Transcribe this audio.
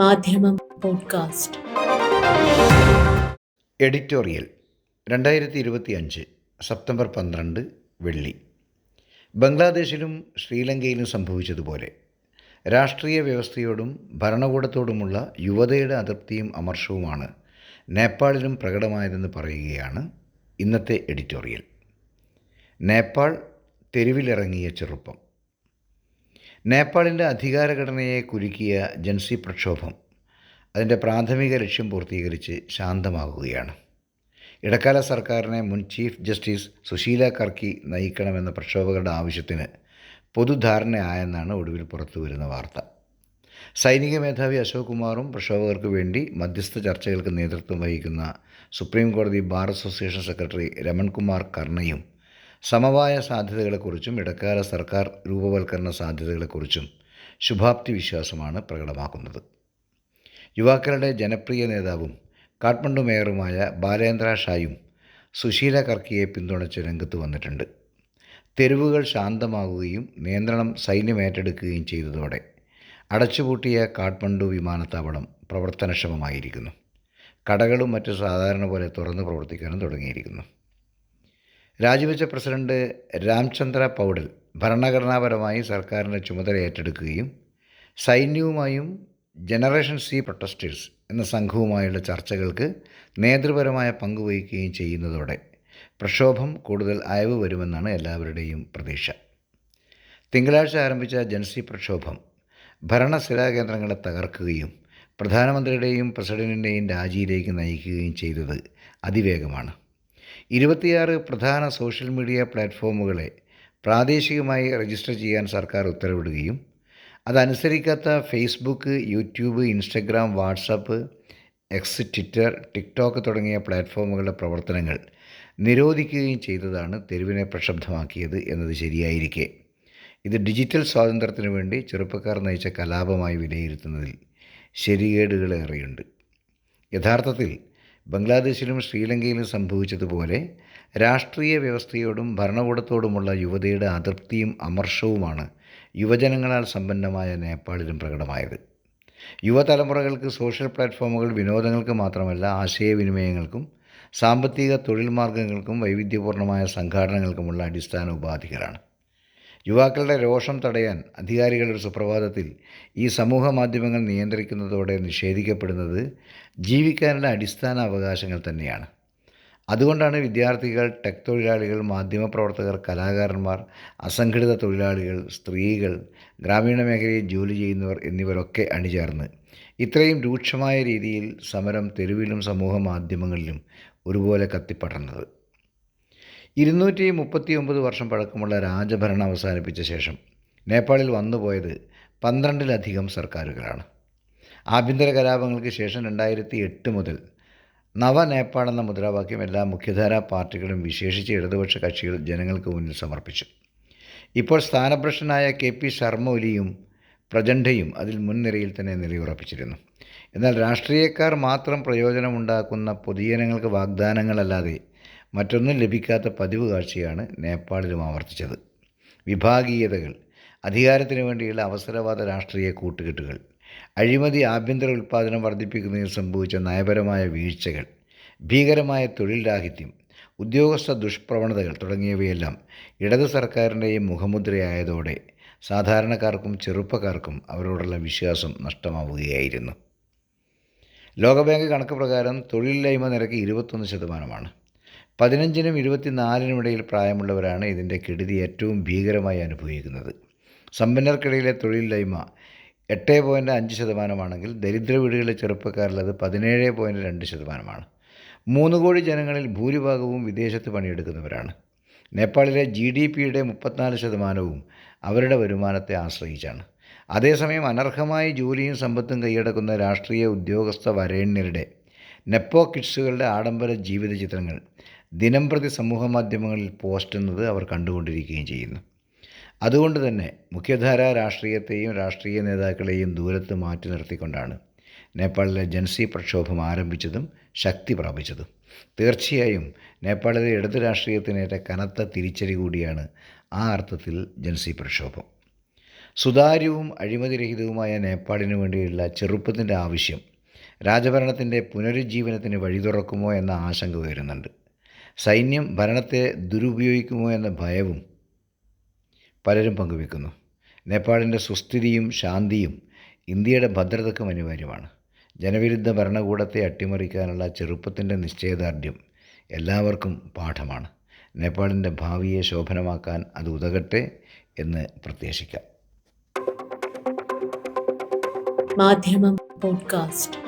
മാധ്യമം podcast. Editorial രണ്ടായിരത്തി ഇരുപത്തി അഞ്ച് സെപ്റ്റംബർ പന്ത്രണ്ട് വെള്ളി. ബംഗ്ലാദേശിലും ശ്രീലങ്കയിലും സംഭവിച്ചതുപോലെ രാഷ്ട്രീയ വ്യവസ്ഥയോടും ഭരണകൂടത്തോടുമുള്ള യുവതയുടെ അതൃപ്തിയും അമർഷവുമാണ് നേപ്പാളിലും പ്രകടമായതെന്ന് പറയുകയാണ് ഇന്നത്തെ എഡിറ്റോറിയൽ. നേപ്പാൾ തെരുവിലിറങ്ങിയ ചെറുപ്പം. നേപ്പാളിന്റെ അധികാരഘടനയെ കുലുക്കിയ ജൻസി പ്രക്ഷോഭം അതിന്റെ പ്രാഥമിക ലക്ഷ്യം പൂർത്തീകരിച്ച് ശാന്തമാകുകയാണ്. ഇടക്കാല സർക്കാരിനെ മുൻ ചീഫ് ജസ്റ്റിസ് സുശീല കർക്കി നയിക്കണമെന്ന പ്രക്ഷോഭകരുടെ ആവശ്യത്തിന് പൊതുധാരണയായെന്നാണ് ഒടുവിൽ പുറത്തു വരുന്ന വാർത്ത. സൈനിക മേധാവി അശോക് കുമാറും പ്രക്ഷോഭകർക്ക് വേണ്ടി മധ്യസ്ഥ ചർച്ചകൾക്ക് നേതൃത്വം വഹിക്കുന്ന സുപ്രീം കോടതി ബാർ അസോസിയേഷൻ സെക്രട്ടറി രമൺകുമാർ കർണയും സമവായ സാധ്യതകളെക്കുറിച്ചും ഇടക്കാല സർക്കാർ രൂപവൽക്കരണ സാധ്യതകളെക്കുറിച്ചും ശുഭാപ്തി വിശ്വാസമാണ് പ്രകടമാക്കുന്നത്. യുവാക്കളുടെ ജനപ്രിയ നേതാവും കാഠ്മണ്ഡു മേയറുമായ ബാലേന്ദ്ര ഷായും സുശീല കർക്കിയെ പിന്തുണച്ച് രംഗത്ത് വന്നിട്ടുണ്ട്. തെരുവുകൾ ശാന്തമാവുകയും നിയന്ത്രണം സൈന്യം ഏറ്റെടുക്കുകയും ചെയ്തതോടെ അടച്ചുപൂട്ടിയ കാഠ്മണ്ഡു വിമാനത്താവളം പ്രവർത്തനക്ഷമമായിരിക്കുന്നു. കടകളും മറ്റ് സാധാരണ പോലെ തുറന്നു പ്രവർത്തിക്കാനും തുടങ്ങിയിരിക്കുന്നു. രാജിവെച്ച പ്രസിഡന്റ് രാംചന്ദ്ര പൗഡൽ ഭരണഘടനാപരമായി സർക്കാരിന്റെ ചുമതല ഏറ്റെടുക്കുകയും സൈന്യവുമായും ജനറേഷൻ സി പ്രൊട്ടസ്റ്റേഴ്സ് എന്ന സംഘവുമായുള്ള ചർച്ചകൾക്ക് നേതൃപരമായ പങ്കുവഹിക്കുകയും ചെയ്യുന്നതോടെ പ്രക്ഷോഭം കൂടുതൽ അയവ് വരുമെന്നാണ് എല്ലാവരുടെയും പ്രതീക്ഷ. തിങ്കളാഴ്ച ആരംഭിച്ച ജൻസി പ്രക്ഷോഭം ഭരണസ്ഥിരാ കേന്ദ്രങ്ങളെ തകർക്കുകയും പ്രധാനമന്ത്രിയുടെയും പ്രസിഡന്റിന്റെയും രാജിയിലേക്ക് നയിക്കുകയും ചെയ്തത് അതിവേഗമാണ്. ഇരുപത്തിയാറ് പ്രധാന സോഷ്യൽ മീഡിയ പ്ലാറ്റ്ഫോമുകളെ പ്രാദേശികമായി രജിസ്റ്റർ ചെയ്യാൻ സർക്കാർ ഉത്തരവിടുകയും അതനുസരിക്കാത്ത Facebook YouTube Instagram WhatsApp X Twitter TikTok തുടങ്ങിയ പ്ലാറ്റ്ഫോമുകളുടെ പ്രവർത്തനങ്ങൾ നിരോധിക്കുകയും ചെയ്തതാണ് തെരുവിനെ പ്രക്ഷബ്ധമാക്കിയത് എന്നത് ശരിയായിരിക്കെ. ഇത് ഡിജിറ്റൽ സ്വാതന്ത്ര്യത്തിനു വേണ്ടി ചെറുപ്പക്കാർ നയിച്ച കലാപമായി വിലയിരുത്തുന്നതിൽ ശരികേടുകളേറെയുണ്ട്. യഥാർത്ഥത്തിൽ ബംഗ്ലാദേശിലും ശ്രീലങ്കയിലും സംഭവിച്ചതുപോലെ രാഷ്ട്രീയ വ്യവസ്ഥയോടും ഭരണകൂടത്തോടുമുള്ള യുവതയുടെ അതൃപ്തിയും അമർഷവുമാണ് യുവജനങ്ങളാൽ സമ്പന്നമായ നേപ്പാളിലും പ്രകടമായത്. യുവതലമുറകൾക്ക് സോഷ്യൽ പ്ലാറ്റ്ഫോമുകൾ വിനോദങ്ങൾക്ക് മാത്രമല്ല ആശയവിനിമയങ്ങൾക്കും സാമ്പത്തിക തൊഴിൽ മാർഗങ്ങൾക്കും വൈവിധ്യപൂർണമായ സംഘാടനങ്ങൾക്കുമുള്ള അടിസ്ഥാന ഉപാധികളാണ്. യുവാക്കളുടെ രോഷം തടയാൻ അധികാരികളുടെ സുപ്രഭാതത്തിൽ ഈ സമൂഹ മാധ്യമങ്ങൾ നിയന്ത്രിക്കുന്നതോടെ നിഷേധിക്കപ്പെടുന്നത് ജീവിക്കാനുള്ള അടിസ്ഥാന അവകാശങ്ങൾ തന്നെയാണ്. അതുകൊണ്ടാണ് വിദ്യാർത്ഥികൾ ടെക് തൊഴിലാളികൾ മാധ്യമപ്രവർത്തകർ കലാകാരന്മാർ അസംഘടിത തൊഴിലാളികൾ സ്ത്രീകൾ ഗ്രാമീണ മേഖലയിൽ ജോലി ചെയ്യുന്നവർ എന്നിവരൊക്കെ അണിചേർന്ന് ഇത്രയും രൂക്ഷമായ രീതിയിൽ സമരം തെരുവിലും സമൂഹ മാധ്യമങ്ങളിലും ഒരുപോലെ കത്തിപ്പടർന്നത്. ഇരുന്നൂറ്റി മുപ്പത്തി ഒമ്പത് വർഷം പഴക്കമുള്ള രാജഭരണം അവസാനിപ്പിച്ച ശേഷം നേപ്പാളിൽ വന്നുപോയത് പന്ത്രണ്ടിലധികം സർക്കാരുകളാണ്. ആഭ്യന്തര കലാപങ്ങൾക്ക് ശേഷം രണ്ടായിരത്തി എട്ട് മുതൽ നവ നേപ്പാൾ എന്ന മുദ്രാവാക്യം എല്ലാ മുഖ്യധാരാ പാർട്ടികളും വിശേഷിച്ച് ഇടതുപക്ഷ കക്ഷികൾ ജനങ്ങൾക്ക് മുന്നിൽ സമർപ്പിച്ചു. ഇപ്പോൾ സ്ഥാനഭ്രഷ്ടനായ കെ പി ശർമ്മ ഒലിയും പ്രചണ്ഡയും അതിൽ മുൻനിരയിൽ തന്നെ നിലയുറപ്പിച്ചിരുന്നു. എന്നാൽ രാഷ്ട്രീയക്കാർ മാത്രം പ്രയോജനമുണ്ടാക്കുന്ന പൊതുജനങ്ങൾക്ക് വാഗ്ദാനങ്ങളല്ലാതെ മറ്റൊന്നും ലഭിക്കാത്ത പതിവ് കാഴ്ചയാണ് നേപ്പാളിലും ആവർത്തിച്ചത്. വിഭാഗീയതകൾ അധികാരത്തിന് വേണ്ടിയുള്ള അവസരവാദ രാഷ്ട്രീയ കൂട്ടുകെട്ടുകൾ അഴിമതി ആഭ്യന്തര ഉൽപ്പാദനം വർദ്ധിപ്പിക്കുന്നതിൽ സംഭവിച്ച നയപരമായ വീഴ്ചകൾ ഭീകരമായ തൊഴിൽ രാഹിത്യം ഉദ്യോഗസ്ഥ ദുഷ്പ്രവണതകൾ തുടങ്ങിയവയെല്ലാം ഇടത് സർക്കാരിന്റെയും മുഖമുദ്രയായതോടെ സാധാരണക്കാർക്കും ചെറുപ്പക്കാർക്കും അവരോടുള്ള വിശ്വാസം നഷ്ടമാവുകയായിരുന്നു. ലോകബാങ്ക് കണക്ക് പ്രകാരം തൊഴിലില്ലായ്മ നിരക്ക് ഇരുപത്തൊന്ന് ശതമാനമാണ്. പതിനഞ്ചിനും ഇരുപത്തിനാലിനും ഇടയിൽ പ്രായമുള്ളവരാണ് ഇതിന്റെ കെടുതി ഏറ്റവും ഭീകരമായി അനുഭവിക്കുന്നത്. സമ്പന്നർക്കിടയിലെ തൊഴിലില്ലായ്മ എട്ട് പോയിന്റ് അഞ്ച് ശതമാനമാണെങ്കിൽ ദരിദ്ര വീടുകളിലെ ചെറുപ്പക്കാരിലത് പതിനേഴ് പോയിന്റ് രണ്ട് ശതമാനമാണ്. മൂന്ന് കോടി ജനങ്ങളിൽ ഭൂരിഭാഗവും വിദേശത്ത് പണിയെടുക്കുന്നവരാണ്. നേപ്പാളിലെ ജി ഡി പിയുടെ മുപ്പത്തിനാല് ശതമാനവും അവരുടെ വരുമാനത്തെ ആശ്രയിച്ചാണ്. അതേസമയം അനർഹമായി ജോലിയും സമ്പത്തും കൈയടക്കുന്ന രാഷ്ട്രീയ ഉദ്യോഗസ്ഥ വരേണ്യരുടെ നെപ്പോ കിഡ്സുകളുടെ ആഡംബര ജീവിത ചിത്രങ്ങൾ ദിനംപ്രതി സമൂഹ മാധ്യമങ്ങളിൽ പോസ്റ്റ് എന്നത് അവർ കണ്ടുകൊണ്ടിരിക്കുകയും ചെയ്യുന്നു. അതുകൊണ്ട് തന്നെ മുഖ്യധാര രാഷ്ട്രീയത്തെയും രാഷ്ട്രീയ നേതാക്കളെയും ദൂരത്ത് മാറ്റി നിർത്തിക്കൊണ്ടാണ് നേപ്പാളിലെ ജൻസി പ്രക്ഷോഭം ആരംഭിച്ചതും ശക്തി പ്രാപിച്ചതും. തീർച്ചയായും നേപ്പാളിലെ ഇടത് രാഷ്ട്രീയത്തിനേറ്റ കനത്ത തിരിച്ചടി കൂടിയാണ് ആ അർത്ഥത്തിൽ ജൻസി പ്രക്ഷോഭം. സുതാര്യവും അഴിമതിരഹിതവുമായ നേപ്പാളിനു വേണ്ടിയുള്ള ചെറുപ്പത്തിന്റെ ആവശ്യം രാജഭരണത്തിന്റെ പുനരുജ്ജീവനത്തിന് വഴി തുറക്കുമോ എന്ന ആശങ്ക ഉയരുന്നുണ്ട്. സൈന്യം ഭരണത്തെ ദുരുപയോഗിക്കുമോ എന്ന ഭയവും പലരും പങ്കുവെക്കുന്നു. നേപ്പാളിന്റെ സുസ്ഥിതിയും ശാന്തിയും ഇന്ത്യയുടെ ഭദ്രതയ്ക്കും അനിവാര്യമാണ്. ജനവിരുദ്ധ ഭരണകൂടത്തെ അട്ടിമറിക്കാനുള്ള ചെറുപ്പത്തിന്റെ നിശ്ചയദാർഢ്യം എല്ലാവർക്കും പാഠമാണ്. നേപ്പാളിന്റെ ഭാവിയെ ശോഭനമാക്കാൻ അത് ഉതകട്ടെ എന്ന് പ്രത്യാശിക്കാം. മാധ്യമം പോഡ്കാസ്റ്റ്.